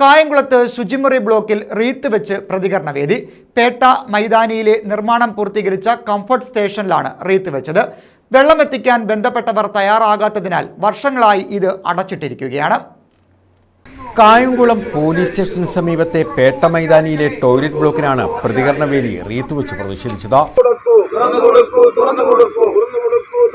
കായംകുളത്ത് ശുചിമുറി ബ്ലോക്കിൽ റീത്ത് വെച്ച് പ്രതികരണ വേദി. പേട്ട മൈതാനിയിലെ നിർമ്മാണം പൂർത്തീകരിച്ച കംഫർട്ട് സ്റ്റേഷനിലാണ് റീത്ത് വെച്ചത്. വെള്ളമെത്തിക്കാൻ ബന്ധപ്പെട്ടവർ തയ്യാറാകാത്തതിനാൽ വർഷങ്ങളായി ഇത് അടച്ചിട്ടിരിക്കുകയാണ്. കായംകുളം പോലീസ് സ്റ്റേഷന് സമീപത്തെ പേട്ട മൈതാനിയിലെ ടോയ്ലറ്റ് ബ്ലോക്കിനാണ് പ്രതികരണ വേദി റീത്ത് വെച്ച് പ്രതിഷേധിച്ചത്.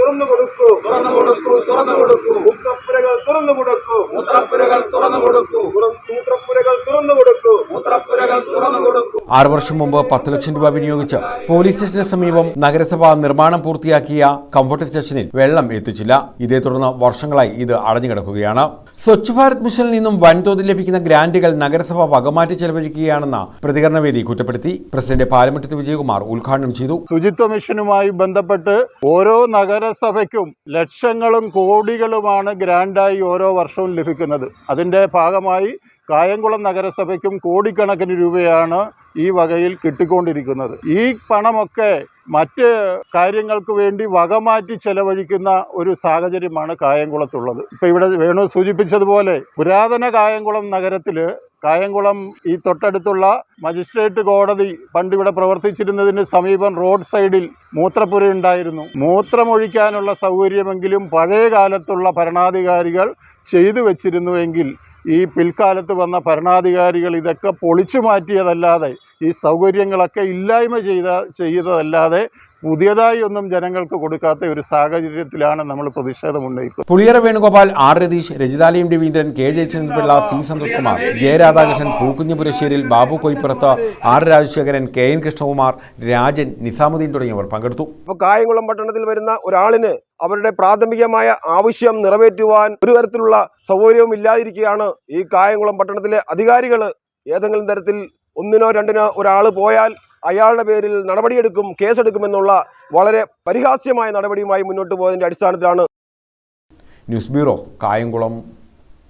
തുറന്നു കൊടുക്കൂ. തുറന്നു കൊടുക്കൂ തുറന്നു കൊടുക്കൂ. മൂത്രപ്പുരകൾ തുറന്നു കൊടുക്കൂ. മൂത്രപ്പുരകൾ തുറന്നു കൊടുക്കൂ. മൂത്രപ്പുരകൾ തുറന്നു കൊടുക്കൂ. മൂത്രപ്പുരകൾ തുറന്നു കൊടുക്കൂ. ആറു വർഷം മുമ്പ് പത്ത് ലക്ഷം രൂപ വിനിയോഗിച്ച് പോലീസ് സ്റ്റേഷന് സമീപം നഗരസഭ നിർമ്മാണം പൂർത്തിയാക്കിയ കംഫർട്ട് സ്റ്റേഷനിൽ വെള്ളം എത്തിച്ചില്ല. ഇതേ തുടർന്ന് വർഷങ്ങളായി ഇത് അടഞ്ഞുകിടക്കുകയാണ്. സ്വച്ഛ് ഭാരത് മിഷനിൽ നിന്നും വൻതോതിൽ ലഭിക്കുന്ന ഗ്രാന്റുകൾ നഗരസഭ വകമാറ്റി ചെലവഴിക്കുകയാണെന്ന പ്രതികരണവേദി കുറ്റപ്പെടുത്തി. പ്രസിഡന്റ് പാലമുറ്റത്ത് വിജയകുമാർ ഉദ്ഘാടനം ചെയ്തു. ശുചിത്വ മിഷനുമായി ബന്ധപ്പെട്ട് ഓരോ നഗരസഭയ്ക്കും ലക്ഷങ്ങളും കോടികളുമാണ് ഗ്രാൻഡായി ഓരോ വർഷവും ലഭിക്കുന്നത്. അതിന്റെ ഭാഗമായി കായംകുളം നഗരസഭയ്ക്കും കോടിക്കണക്കിന് രൂപയാണ് ഈ വകയിൽ കിട്ടിക്കൊണ്ടിരിക്കുന്നത്. ഈ പണമൊക്കെ മറ്റ് കാര്യങ്ങൾക്ക് വേണ്ടി വകമാറ്റി ചെലവഴിക്കുന്ന ഒരു സാഹചര്യമാണ് കായംകുളത്തുള്ളത്. ഇപ്പോൾ ഇവിടെ വേണു സൂചിപ്പിച്ചതുപോലെ പുരാതന കായംകുളം നഗരത്തിൽ കായംകുളം ഈ തൊട്ടടുത്തുള്ള മജിസ്ട്രേറ്റ് കോടതി പണ്ട് ഇവിടെ പ്രവർത്തിച്ചിരുന്നതിന് സമീപം റോഡ് സൈഡിൽ മൂത്രപ്പുര ഉണ്ടായിരുന്നു. മൂത്രമൊഴിക്കാനുള്ള സൗകര്യമെങ്കിലും പഴയ കാലത്തുള്ള ഭരണാധികാരികൾ ചെയ്തു വച്ചിരുന്നുവെങ്കിൽ ഈ പിൽക്കാലത്ത് വന്ന ഭരണാധികാരികൾ ഇതൊക്കെ പൊളിച്ചു മാറ്റിയതല്ലാതെ ഈ സൗകര്യങ്ങളൊക്കെ ഇല്ലായ്മ ചെയ്ത ചെയ്തതല്ലാതെ പുതിയതായി ഒന്നും ജനങ്ങൾക്ക് കൊടുക്കാത്ത ഒരു സാഹചര്യത്തിലാണ് നമ്മൾ പ്രതിഷേധം ഉന്നയിക്കുന്നത്. Puliyara Venugopal R Ratheesh Rajithalayam Raveendran K Jayachandrapillai C Santhosh Kumar J Radhakrishnan Pookkunjapurasseril Babu Koippurathu R Rajasekharan K N Krishnakumar Rajan Nizamuddin തുടങ്ങിയവർ പങ്കെടുത്തു. ഇപ്പൊ കായംകുളം പട്ടണത്തിൽ വരുന്ന ഒരാളിന് അവരുടെ പ്രാഥമികമായ ആവശ്യം നിറവേറ്റുവാൻ ഒരു തരത്തിലുള്ള സൗകര്യവും ഇല്ലാതിരിക്കുകയാണ് ഈ കായംകുളം പട്ടണത്തിലെ അധികാരികൾ ഏതെങ്കിലും തരത്തിൽ ഒന്നിനോ രണ്ടിനോ ഒരാൾ പോയാൽ അയാളുടെ പേരിൽ നടപടിയെടുക്കും കേസെടുക്കുമെന്നുള്ള വളരെ പരിഹാസ്യമായ നടപടിയുമായി മുന്നോട്ട് പോയതിന്റെ അടിസ്ഥാനത്തിലാണ് ന്യൂസ് ബ്യൂറോ കായംകുളം